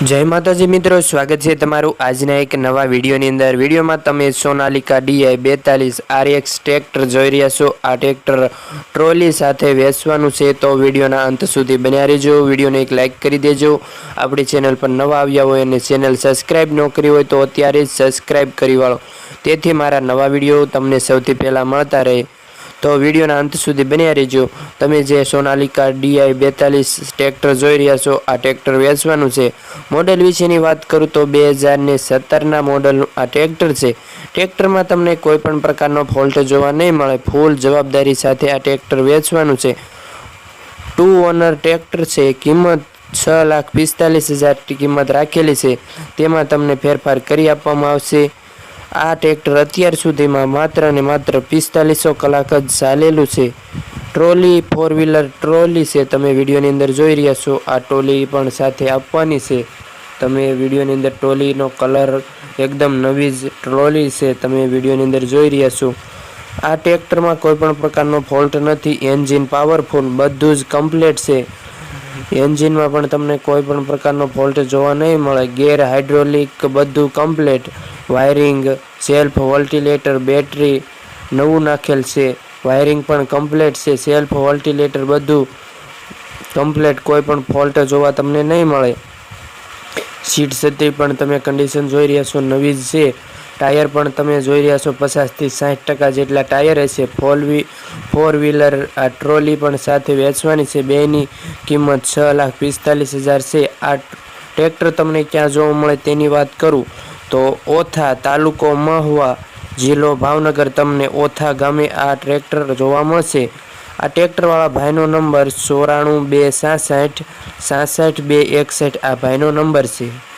જય માતાજી મિત્રો, સ્વાગત છે તમારું આજના એક નવા વિડીયોની અંદર. વિડીયોમાં તમે સોનાલિકા ડીઆઈ બેતાલીસ આરએક્સ ટ્રેક્ટર જોઈ રહ્યા છો. આ ટ્રેક્ટર ટ્રોલી સાથે વેચવાનું છે તો વિડીયોના અંત સુધી બન્યા રહેજો. વિડીયોને એક લાઇક કરી દેજો. આપણી ચેનલ પર નવા આવ્યા હોય અને ચેનલ સબસ્ક્રાઈબ ન કરી હોય તો અત્યારે જ સબસ્ક્રાઈબ કરી વાળો. તેથી મારા નવા વીડિયો તમને સૌથી પહેલાં મળતા રહે. તો વિડીયોના અંત સુધી બન્યા રહેજો. તમે જે સોનાલિકા ડીઆઈ બેતાલીસ ટ્રેક્ટર જોઈ રહ્યા છો, આ ટ્રેક્ટર વેચવાનું છે. મોડેલ વિશેની વાત કરું તો બે હજારને સત્તરના મોડલનું આ ટ્રેક્ટર છે. ટ્રેક્ટરમાં તમને કોઈ પણ પ્રકારનો ફોલ્ટ જોવા નહીં મળે. ફૂલ જવાબદારી સાથે આ ટ્રેક્ટર વેચવાનું છે. ટુ ઓનર ટ્રેક્ટર છે. કિંમત છ લાખ પિસ્તાલીસ હજાર કિંમત રાખેલી છે. તેમાં તમને ફેરફાર કરી આપવામાં આવશે. આ ટ્રેક્ટર અત્યાર સુધીમાં માત્ર ને માત્ર પિસ્તાલીસો કલાક જ ચાલેલું છે. ટ્રોલી ફોર વ્હીલર ટ્રોલી છે. તમે વિડીયોની અંદર જોઈ રહ્યા છો. આ ટ્રોલી પણ સાથે આપવાની છે. તમે વિડીયોની અંદર ટ્રોલીનો કલર એકદમ નવી જ ટ્રોલી છે. તમે વિડીયોની અંદર જોઈ રહ્યા છો. આ ટ્રેક્ટરમાં કોઈ પણ પ્રકારનો ફોલ્ટ નથી. એન્જિન પાવરફુલ બધું જ કમ્પ્લીટ છે. એન્જિનમાં પણ તમને કોઈ પણ પ્રકારનો ફોલ્ટ જોવા નહીં મળે. ગેર હાઇડ્રોલિક બધું કમ્પ્લેટ વાયરિંગ સેલ્ફ વોલ્ટિલેટર બેટરી નવું નાખેલ છે. વાયરિંગ પણ કમ્પ્લેટ છે. સેલ્ફ વોલ્ટિલેટર બધું કમ્પ્લેટ કોઈ પણ ફોલ્ટ જોવા તમને નહીં મળે. સીટ છત્રી પણ તમે કન્ડિશન જોઈ રહ્યા છો. નવી જ છે. ટાયર પણ તમે જોઈ રહ્યા છો, પચાસથી સાઠ ટકા જેટલા ટાયર હશે. ફોર વી ફોર વ્હીલર આ ટ્રોલી પણ સાથે વેચવાની છે. બેની કિંમત છ લાખ પિસ્તાલીસ હજાર છે. આ ટ્રેક્ટર તમને ક્યાં જોવા મળે તેની વાત કરું તો ઓથા તાલુકો મહુવા જિલ્લો ભાવનગર તમને ઓથા ગામે આ ટ્રેક્ટર જોવા મળશે. આ ટ્રેક્ટરવાળા ભાઈનો નંબર ચોરાણું બે સાસઠ સાસઠ બે એકસઠ આ ભાઈનો નંબર છે.